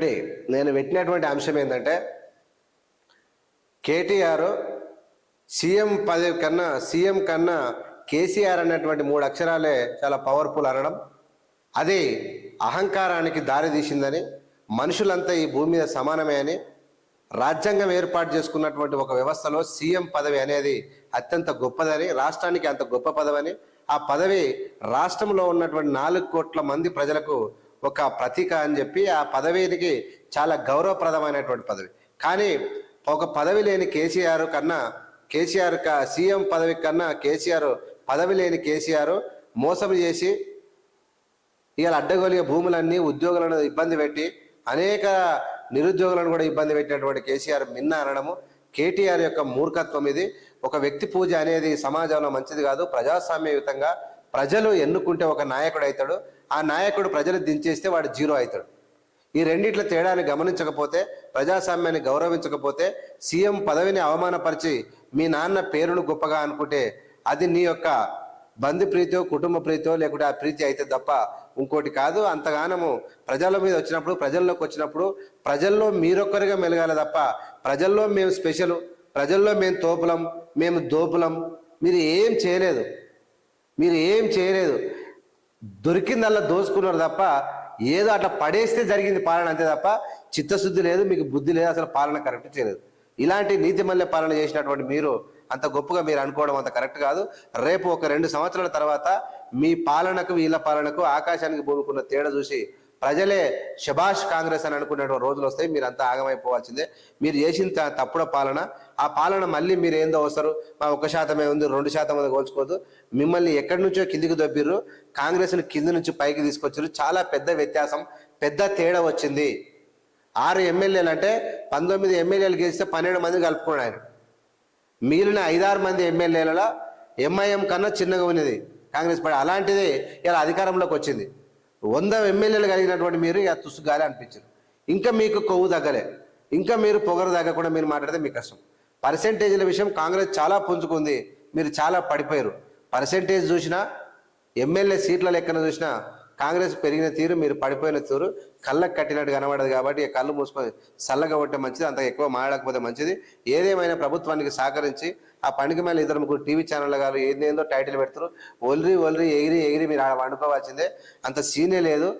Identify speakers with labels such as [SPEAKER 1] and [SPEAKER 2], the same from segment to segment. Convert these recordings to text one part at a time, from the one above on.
[SPEAKER 1] ఒకటి నేను పెట్టినటువంటి అంశం ఏంటంటే కేటీఆర్ సీఎం పదవి కన్నా సీఎం కన్నా కేసీఆర్ అన్నటువంటి మూడు అక్షరాలే చాలా పవర్ఫుల్ అనడం అది అహంకారానికి దారి తీసిందని మనుషులంతా ఈ భూమి మీద సమానమే అని రాజ్యాంగం ఏర్పాటు చేసుకున్నటువంటి ఒక వ్యవస్థలో సీఎం పదవి అనేది అత్యంత గొప్పదని రాష్ట్రానికి అంత గొప్ప పదవి ఆ పదవి రాష్ట్రంలో ఉన్నటువంటి నాలుగు కోట్ల మంది ప్రజలకు ఒక ప్రతీక అని చెప్పి ఆ పదవికి చాలా గౌరవప్రదమైనటువంటి పదవి. కానీ ఒక పదవి లేని కేసీఆర్ కన్నా కేసీఆర్ క సీఎం పదవి కన్నా కేసీఆర్ పదవి లేని కేసీఆర్ మోసం చేసి ఇవాళ అడ్డగోలిగా భూములన్నీ ఉద్యోగులను ఇబ్బంది పెట్టి అనేక నిరుద్యోగులను కూడా ఇబ్బంది పెట్టినటువంటి కేసీఆర్ మిన్న అనడము కేటీఆర్ యొక్క మూర్ఖత్వం ఇది. ఒక వ్యక్తి పూజ అనేది సమాజంలో మంచిది కాదు. ప్రజాస్వామ్యయుతంగా ప్రజలు ఎన్నుకుంటే ఒక నాయకుడు అవుతాడు. ఆ నాయకుడు ప్రజలు దించేస్తే వాడు జీరో అవుతాడు. ఈ రెండిట్ల తేడాన్ని గమనించకపోతే ప్రజాస్వామ్యాన్ని గౌరవించకపోతే సీఎం పదవిని అవమానపరిచి మీ నాన్న పేరును గొప్పగా అనుకుంటే అది నీ యొక్క బంధు ప్రీతో కుటుంబ ప్రీతో లేకుంటే ఆ ప్రీతి అయితే తప్ప ఇంకోటి కాదు. అంతగానము ప్రజల మీద వచ్చినప్పుడు ప్రజల్లోకి వచ్చినప్పుడు ప్రజల్లో మీరొక్కరిగా మెలగాలి తప్ప ప్రజల్లో మేము స్పెషల్ ప్రజల్లో మేము తోపులం మేము దోపులం. మీరు ఏం చేయలేదు. మీరు ఏం చేయలేదు. దొరికిందల్లా దోసుకున్నారు తప్ప ఏదో అట్లా పడేస్తే జరిగింది పాలన అంతే తప్ప చిత్తశుద్ధి లేదు మీకు బుద్ధి లేదు అసలు పాలన కరెక్ట్ చేయలేదు. ఇలాంటి నీతి మల్లె పాలన చేసినటువంటి మీరు అంత గొప్పగా మీరు అనుకోవడం అంత కరెక్ట్ కాదు. రేపు ఒక రెండు సంవత్సరాల తర్వాత మీ పాలనకు వీళ్ళ పాలనకు ఆకాశానికి భూమికున్న తేడా చూసి ప్రజలే శభాష్ కాంగ్రెస్ అని అనుకునేటువంటి రోజులు వస్తాయి మీరు అంతా ఆగమైపోవాల్సిందే. మీరు చేసిన తప్పుడు పాలన ఆ పాలన మళ్ళీ మీరు ఏందో వస్తారు మా ఒక శాతమే ఉంది రెండు శాతం అది కోల్చుకోదు మిమ్మల్ని ఎక్కడి నుంచో కిందికి దొబ్బిర్రు కాంగ్రెస్ని కింది నుంచి పైకి తీసుకొచ్చారు చాలా పెద్ద వ్యత్యాసం పెద్ద తేడా వచ్చింది. ఆరు ఎమ్మెల్యేలు అంటే పంతొమ్మిది ఎమ్మెల్యేలు గెలిస్తే పన్నెండు మంది కలుపుకున్నాడు మిగిలిన ఐదారు మంది ఎమ్మెల్యేలలో ఎంఐఎం కన్నా చిన్నగా ఉన్నది కాంగ్రెస్ పార్టీ. అలాంటిది ఇలా అధికారంలోకి వచ్చింది. వంద ఎమ్మెల్యేలు కలిగినటువంటి మీరు ఇక తుసుగాలి అనిపించారు ఇంకా మీకు కొవ్వు తగ్గలే. ఇంకా మీరు పొగరు తగ్గకుండా మీరు మాట్లాడితే మీకు కష్టం. పర్సెంటేజ్ల విషయం కాంగ్రెస్ చాలా పుంజుకుంది. మీరు చాలా పడిపోయారు. పర్సెంటేజ్ చూసినా ఎమ్మెల్యే సీట్ల లెక్కన చూసినా కాంగ్రెస్ పెరిగిన తీరు మీరు పడిపోయిన తీరు. కళ్ళకు కట్టినట్టు కనబడదు కాబట్టి కళ్ళు మూసుకొని చల్లగా ఉంటే మంచిది అంత ఎక్కువ మాడకపోతే మంచిది. ఏదేమైనా ప్రభుత్వానికి సహకరించి ఆ పండుగ మీద ఇద్దరు ముగ్గురు టీవీ ఛానల్ గారు ఏందేందో టైటిల్ పెడతారు. ఒల్రి ఒల్రి ఎగిరి ఎగిరి మీరు ఆడ వండుకోవాల్సిందే. అంత సీనే లేదు.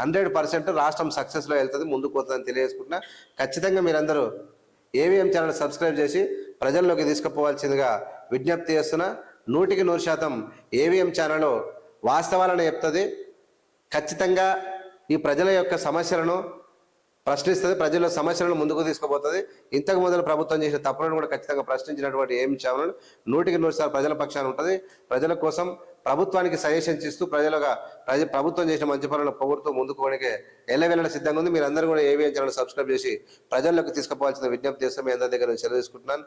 [SPEAKER 1] హండ్రెడ్ పర్సెంట్ రాష్ట్రం సక్సెస్లో వెళ్తుంది ముందుకు పోతుందని తెలియజేసుకుంటున్నా. ఖచ్చితంగా మీరందరూ ఏవిఎం ఛానల్ సబ్స్క్రైబ్ చేసి ప్రజల్లోకి తీసుకుపోవాల్సిందిగా విజ్ఞప్తి చేస్తున్నా. నూటికి నూరు శాతం ఏవిఎం ఛానల్ వాస్తవాలను చెప్తుంది. ఖచ్చితంగా ఈ ప్రజల యొక్క సమస్యలను ప్రశ్నిస్తుంది ప్రజల సమస్యలను ముందుకు తీసుకుపోతుంది. ఇంతకు మొదలు ప్రభుత్వం చేసిన తప్పులను కూడా ఖచ్చితంగా ప్రశ్నించినటువంటి ఏం ఛానల్ నూటికి నూరు సార్లు ప్రజల పక్షాన ఉంటుంది. ప్రజల కోసం ప్రభుత్వానికి సజెషన్స్ ఇస్తూ ప్రజలుగా ప్రజ ప్రభుత్వం చేసిన మంచి పనులను పొగుడుతూ ముందుకు కొనికే ఎల్లవెల్లడం సిద్ధంగా ఉంది. మీరు అందరూ కూడా ఏవిఎం ఛానల్ సబ్స్క్రైబ్ చేసి ప్రజల్లోకి తీసుకుపోవాల్సిన విజ్ఞప్తి చేస్తే మీ అందరి దగ్గర నుంచి సెలవు తీసుకుంటున్నాను.